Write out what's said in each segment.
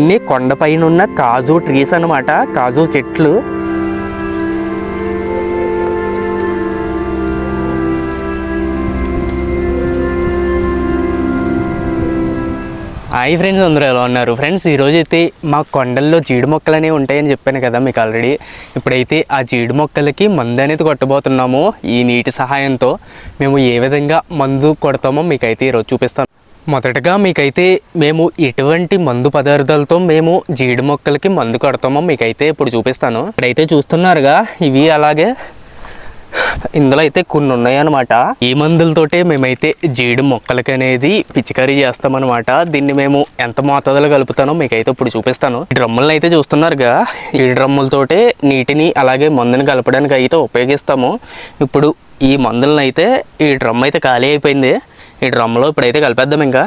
ఇవన్నీ కొండపైన ఉన్న కాజు ట్రీస్ అన్నమాట. కాజు చెట్లు. హాయ్ ఫ్రెండ్స్ అందరూ ఎలా ఉన్నారు? ఫ్రెండ్స్ ఈరోజు అయితే మా కొండల్లో జీడి మొక్కలు అనేవి ఉంటాయని చెప్పాను కదా మీకు ఆల్రెడీ ఇప్పుడైతే ఆ జీడి మొక్కలకి మందు అనేది కొట్టబోతున్నాము ఈ నీటి సహాయంతో. మేము ఏ విధంగా మందు కొడతామో మీకైతే ఈరోజు చూపిస్తాను. మొదటగా మీకైతే మేము ఎటువంటి మందు పదార్థాలతో మేము జీడి మొక్కలకి మందు కడతామో మీకైతే ఇప్పుడు చూపిస్తాను. ఇప్పుడైతే చూస్తున్నారుగా ఇవి అలాగే ఇందులో అయితే కొన్ని ఉన్నాయన్నమాట. ఈ మందులతోటే మేమైతే జీడి మొక్కలకి అనేది పిచికారీ చేస్తామన్నమాట. దీన్ని మేము ఎంత మోతాదులో కలుపుతానో మీకైతే ఇప్పుడు చూపిస్తాను. డ్రమ్ములను అయితే చూస్తున్నారుగా ఈ డ్రమ్ములతోటే నీటిని అలాగే మందుని కలపడానికి అయితే ఉపయోగిస్తాము. ఇప్పుడు ఈ మందులను అయితే ఈ డ్రమ్ అయితే ఖాళీ అయిపోయింది. ఈ డ్రమ్లో ఇప్పుడైతే కలిపేద్దాం ఇంకా.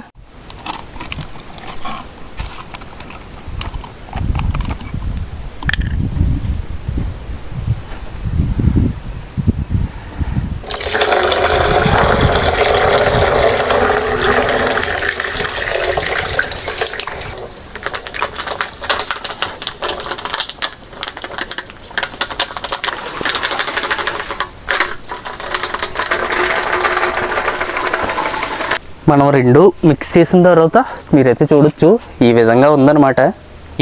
మనం రెండు మిక్స్ చేసిన తర్వాత మీరైతే చూడొచ్చు ఈ విధంగా ఉందన్నమాట.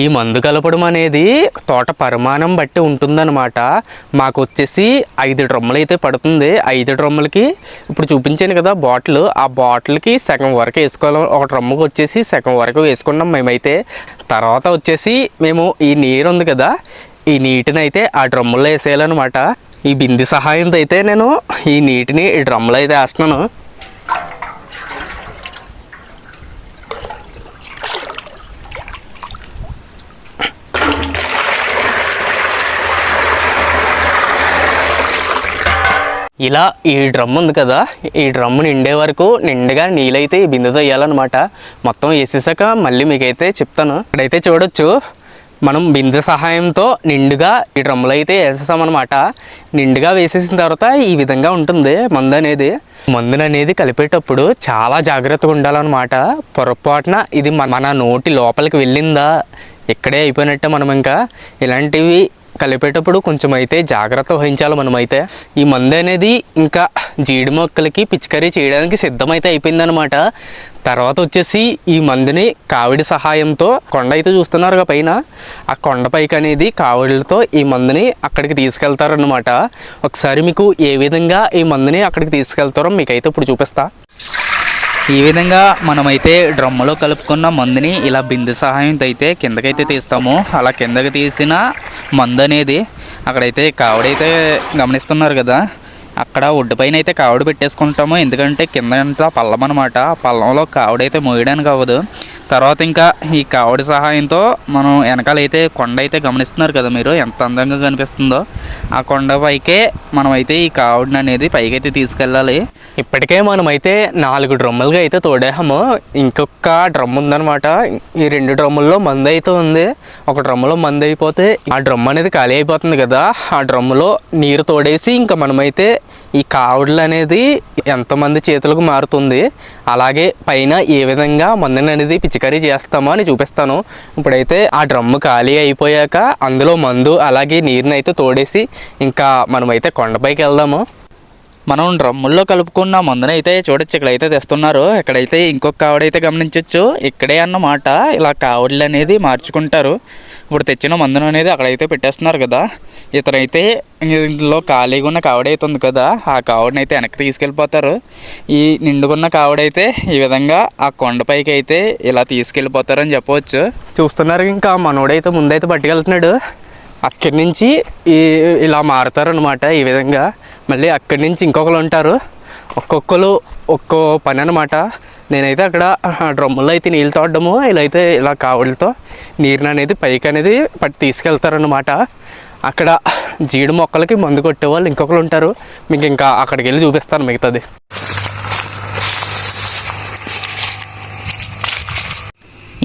ఈ మందు కలపడం అనేది తోట పరిమాణం బట్టి ఉంటుందన్నమాట. మాకు వచ్చేసి ఐదు డ్రమ్ములు అయితే పడుతుంది. ఐదు డ్రమ్ములకి ఇప్పుడు చూపించాను కదా బాటిల్. ఆ బాటిల్కి సగం వరకు వేసుకోవాలి. ఒక డ్రమ్ముకి వచ్చేసి సగం వరకు వేసుకున్నాం మేమైతే. తర్వాత వచ్చేసి మేము ఈ నీరు ఉంది కదా ఈ నీటిని అయితే ఆ డ్రమ్ములో వేసేయాలన్నమాట. ఈ బింది సహాయంతో అయితే నేను ఈ నీటిని ఈ డ్రమ్ములో అయితే వేస్తున్నాను. ఇలా ఈ డ్రమ్ ఉంది కదా ఈ డ్రమ్ నిండే వరకు నిండుగా నీళ్ళైతే ఈ బిందెతో వేయాలన్నమాట. మొత్తం వేసేసాక మళ్ళీ మీకైతే చెప్తాను. ఇక్కడైతే చూడొచ్చు మనం బిందె సహాయంతో నిండుగా ఈ డ్రమ్ములు అయితే వేసేసామన్నమాట. నిండుగా వేసేసిన తర్వాత ఈ విధంగా ఉంటుంది మందు అనేది. మందును అనేది కలిపేటప్పుడు చాలా జాగ్రత్తగా ఉండాలన్నమాట. పొరపాటున ఇది మన- మన నోటి లోపలికి వెళ్ళిందా ఇక్కడే అయిపోయినట్టే మనం ఇంకా. ఇలాంటివి కలిపేటప్పుడు కొంచెం అయితే జాగ్రత్త వహించాలి మనమైతే. ఈ మందు అనేది ఇంకా జీడి మొక్కలకి పిచికారీ చేయడానికి సిద్ధమైతే అయిపోయిందనమాట తర్వాత వచ్చేసి ఈ మందుని కావిడి సహాయంతో కొండ అయితే చూస్తున్నారుగా పైన. ఆ కొండ పైకి అనేది కావిడిలతో ఈ మందుని అక్కడికి తీసుకెళ్తారనమాట ఒకసారి మీకు ఏ విధంగా ఈ మందుని అక్కడికి తీసుకెళ్తారో మీకైతే ఇప్పుడు చూపిస్తా. ఈ విధంగా మనమైతే డ్రమ్ములో కలుపుకున్న మందుని ఇలా బిందు సహాయంతో అయితే కిందకైతే తీస్తాము. అలా కిందకి తీసిన మందు అనేది అక్కడైతే కావిడైతే గమనిస్తున్నారు కదా. అక్కడ ఒడ్డు పైన అయితే కావడ పెట్టేసుకుంటాము. ఎందుకంటే కింద పల్లం అనమాట పల్లంలో కావిడైతే మోయడానికి అవ్వదు. తర్వాత ఇంకా ఈ కావిడి సహాయంతో మనం వెనకాలైతే కొండ అయితే గమనిస్తున్నారు కదా మీరు ఎంత అందంగా కనిపిస్తుందో. ఆ కొండ పైకే మనమైతే ఈ కావడిని అనేది పైకైతే తీసుకెళ్ళాలి. ఇప్పటికే మనమైతే నాలుగు డ్రమ్ములుగా అయితే తోడేసాము ఇంకొక డ్రమ్ ఉందనమాట ఈ రెండు డ్రమ్ముల్లో మందు అయితే ఉంది. ఒక డ్రమ్ములో మందు అయిపోతే ఆ డ్రమ్ అనేది ఖాళీ అయిపోతుంది కదా. ఆ డ్రమ్ములో నీరు తోడేసి ఇంకా మనమైతే ఈ కావుడులు అనేది ఎంతమంది చేతులకు మారుతుంది అలాగే పైన ఏ విధంగా మందుని అనేది పిచికారీ చేస్తామో అని చూపిస్తాను. ఇప్పుడైతే ఆ డ్రమ్ము ఖాళీ అయిపోయాక అందులో మందు అలాగే నీరుని అయితే తోడేసి ఇంకా మనమైతే కొండపైకి వెళ్దాము. మనం డ్రమ్ముల్లో కలుపుకున్న మందుని అయితే చూడొచ్చు ఇక్కడైతే తెస్తున్నారు. ఇక్కడైతే ఇంకొక కావిడైతే గమనించవచ్చు ఇక్కడే అన్నమాట ఇలా కావిడలు అనేది మార్చుకుంటారు. ఇప్పుడు తెచ్చిన మందును అనేది అక్కడైతే పెట్టేస్తున్నారు కదా. ఇతనైతే ఇందులో ఖాళీగా ఉన్న కావడైతుంది ఉంది కదా. ఆ కావిడని అయితే వెనక్కి తీసుకెళ్ళిపోతారు. ఈ నిండుకున్న కావిడైతే ఈ విధంగా ఆ కొండపైకి అయితే ఇలా తీసుకెళ్ళిపోతారని చెప్పవచ్చు. చూస్తున్నారు ఇంకా మనోడైతే ముందైతే పట్టుకెళ్తున్నాడు. అక్కడి నుంచి ఈ ఇలా మారుతారనమాట ఈ విధంగా. మళ్ళీ అక్కడి నుంచి ఇంకొకరు ఉంటారు. ఒక్కొక్కరు ఒక్కో పని అనమాట నేనైతే అక్కడ డ్రమ్ముల్లో డ్రమ్ములో అయితే నీళ్ళు తోడము ఇలా అయితే ఇలా కావులతో నీరుని అనేది పైకి అనేది పట్టి తీసుకెళ్తారనమాట అక్కడ జీడి మొక్కలకి మందు కొట్టేవాళ్ళు ఇంకొకరు ఉంటారు. మీకు ఇంకా అక్కడికి వెళ్ళి చూపిస్తాను మిగతాది.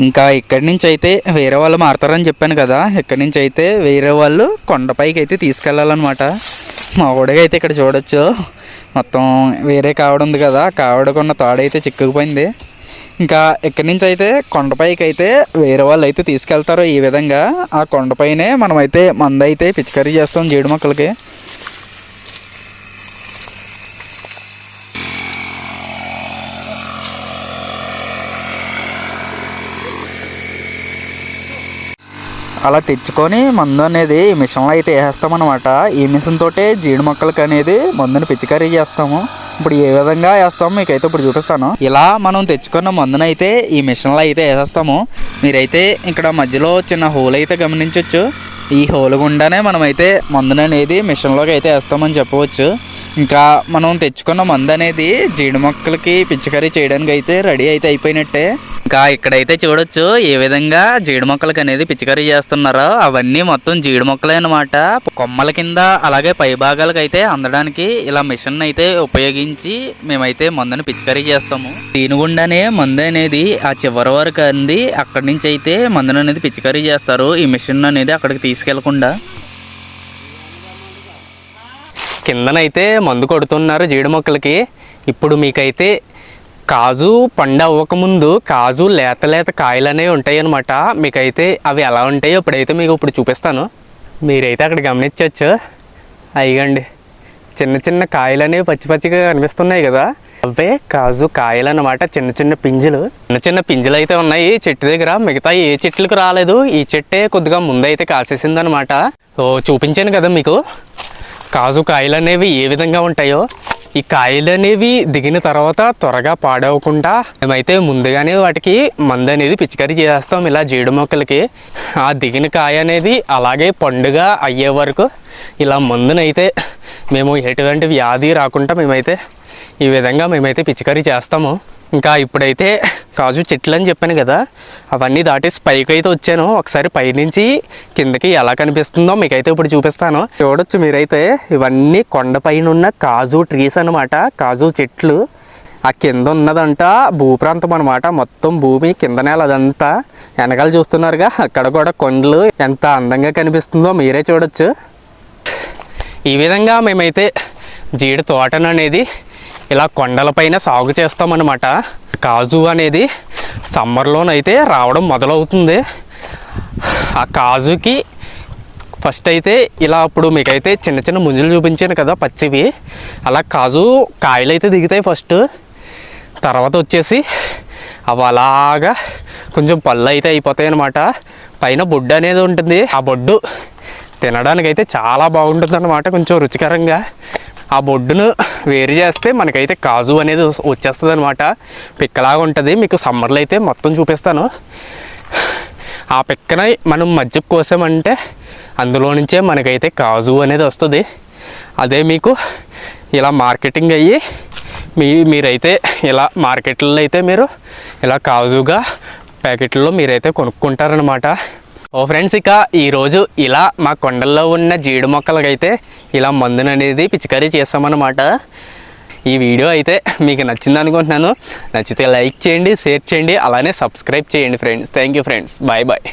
ఇంకా ఇక్కడి నుంచి అయితే వేరే వాళ్ళు మారుతారని చెప్పాను కదా. ఇక్కడి నుంచి అయితే వేరే వాళ్ళు కొండపైకి అయితే తీసుకెళ్ళాలన్నమాట. మా ఊడిగా అయితే ఇక్కడ చూడొచ్చు. మొత్తం వేరే కావడ ఉంది కదా కావడకున్న తాడైతే చిక్కుకుపోయింది. ఇంకా ఇక్కడి నుంచి అయితే కొండపైకి అయితే వేరే వాళ్ళు అయితే తీసుకెళ్తారు ఈ విధంగా. ఆ కొండపైనే మనమైతే మందైతే పిచికారీ చేస్తాం జీడి మొక్కలకి. అలా తెచ్చుకొని మందు అనేది ఈ మిషన్లో అయితే వేసేస్తామన్నమాట. ఈ మిషన్ తోటే జీడి మొక్కలకి అనేది మందుని పిచికారీ చేస్తాము. ఇప్పుడు ఏ విధంగా వేస్తాము మీకైతే ఇప్పుడు చూపిస్తాను. ఇలా మనం తెచ్చుకున్న మందునైతే ఈ మిషన్లో అయితే వేసేస్తాము. మీరైతే ఇక్కడ మధ్యలో చిన్న హోల్ అయితే గమనించవచ్చు ఈ హోల్ గుండానే మనమైతే మందుని అనేది మిషన్లోకి అయితే వేస్తామని చెప్పవచ్చు. ఇంకా మనం తెచ్చుకున్న మందు అనేది జీడి మొక్కలకి పిచికారీ చేయడానికి అయితే రెడీ అయితే అయిపోయినట్టే. ఇంకా ఇక్కడైతే చూడొచ్చు ఏ విధంగా జీడి మొక్కలకి అనేది పిచికారీ చేస్తున్నారో. అవన్నీ మొత్తం జీడి మొక్కలే అనమాట కొమ్మల కింద అలాగే పై భాగాలకు అయితే అందడానికి ఇలా మిషన్ అయితే ఉపయోగించి మేమైతే మందుని పిచికారీ చేస్తాము. దీని గుండానే మందు అనేది ఆ చివరి వరకు అంది. అక్కడి నుంచి అయితే మందుని అనేది పిచికారీ చేస్తారు. ఈ మిషన్ అనేది అక్కడికి తీసుకెళ్ళకుండా. కిందనైతే మందు కొడుతున్నారు జీడి మొక్కలకి. ఇప్పుడు మీకైతే కాజు పండు అవ్వకముందు కాజు లేత లేత కాయలు అనేవి ఉంటాయి అనమాట మీకైతే అవి ఎలా ఉంటాయో ఇప్పుడైతే మీకు ఇప్పుడు చూపిస్తాను. మీరైతే అక్కడ గమనించవచ్చు అయ్యండి చిన్న చిన్న కాయలు అనేవి పచ్చి పచ్చిగా కనిపిస్తున్నాయి కదా. అవే కాజు కాయలు అన్నమాట చిన్న చిన్న పింజులు. చిన్న చిన్న పింజులు అయితే ఉన్నాయి చెట్టు దగ్గర మిగతా ఏ చెట్లకు రాలేదు. ఈ చెట్టే కొద్దిగా ముందైతే కాసేసింది అనమాట ఓ చూపించాను కదా మీకు. కాజు కాయలు అనేవి ఏ విధంగా ఉంటాయో ఈ కాయలు అనేవి దిగిన తర్వాత త్వరగా పాడవకుండా మేమైతే ముందుగానే వాటికి మందు అనేది పిచికారీ చేస్తాం ఇలా జీడి మొక్కలకి. ఆ దిగిన కాయ అనేది అలాగే పండుగ అయ్యే వరకు ఇలా మందునైతే మేము ఎటువంటి వ్యాధి రాకుండా మేమైతే ఈ విధంగా మేమైతే పిచికారీ చేస్తాము. ఇంకా ఇప్పుడైతే కాజు చెట్లు అని చెప్పాను కదా అవన్నీ దాటేసి పైకి అయితే వచ్చాను. ఒకసారి పైనుంచి కిందకి ఎలా కనిపిస్తుందో మీకైతే ఇప్పుడు చూపిస్తాను. చూడొచ్చు మీరైతే ఇవన్నీ కొండపైన ఉన్న కాజు ట్రీస్ అనమాట కాజు చెట్లు. ఆ కింద ఉన్నదంట భూప్రాంతం అనమాట మొత్తం భూమి కింద నేల అదంతా. వెనకాల చూస్తున్నారుగా అక్కడ కూడా కొండలు. ఎంత అందంగా కనిపిస్తుందో మీరే చూడొచ్చు. ఈ విధంగా మేమైతే జీడి తోటను అనేది ఇలా కొండలపైన సాగు చేస్తామన్నమాట. కాజు అనేది సమ్మర్లోనైతే రావడం మొదలవుతుంది. ఆ కాజుకి ఫస్ట్ అయితే ఇలా అప్పుడు మీకైతే చిన్న చిన్న ముంజులు చూపించాను కదా పచ్చివి. అలా కాజు కాయలు అయితే దిగుతాయి ఫస్ట్. తర్వాత వచ్చేసి అవి అలాగా కొంచెం పళ్ళు అయితే అయిపోతాయి అనమాట పైన బొడ్డు అనేది ఉంటుంది. ఆ బొడ్డు తినడానికి అయితే చాలా బాగుంటుంది అనమాట కొంచెం రుచికరంగా. ఆ బొడ్డును వేరు చేస్తే మనకైతే కాజు అనేది వచ్చేస్తుంది అనమాట పిక్కలాగా ఉంటుంది. మీకు సమ్మర్లో అయితే మొత్తం చూపిస్తాను. ఆ పిక్కన మనం మధ్యకు కోసామంటే అందులో నుంచే మనకైతే కాజు అనేది వస్తుంది. అదే మీకు ఇలా మార్కెటింగ్ అయ్యి మీ మీరైతే ఇలా మార్కెట్లో అయితే మీరు ఇలా కాజుగా ప్యాకెట్లో మీరైతే కొనుక్కుంటారనమాట ఓ ఫ్రెండ్స్ ఇక ఈరోజు ఇలా మా కొండల్లో ఉన్న జీడి మొక్కలకైతే ఇలా మందును అనేది పిచికారీ చేస్తామన్నమాట. ఈ వీడియో అయితే మీకు నచ్చింది అనుకుంటున్నాను. నచ్చితే లైక్ చేయండి షేర్ చేయండి అలానే సబ్స్క్రైబ్ చేయండి friends. Thank you friends. Bye bye.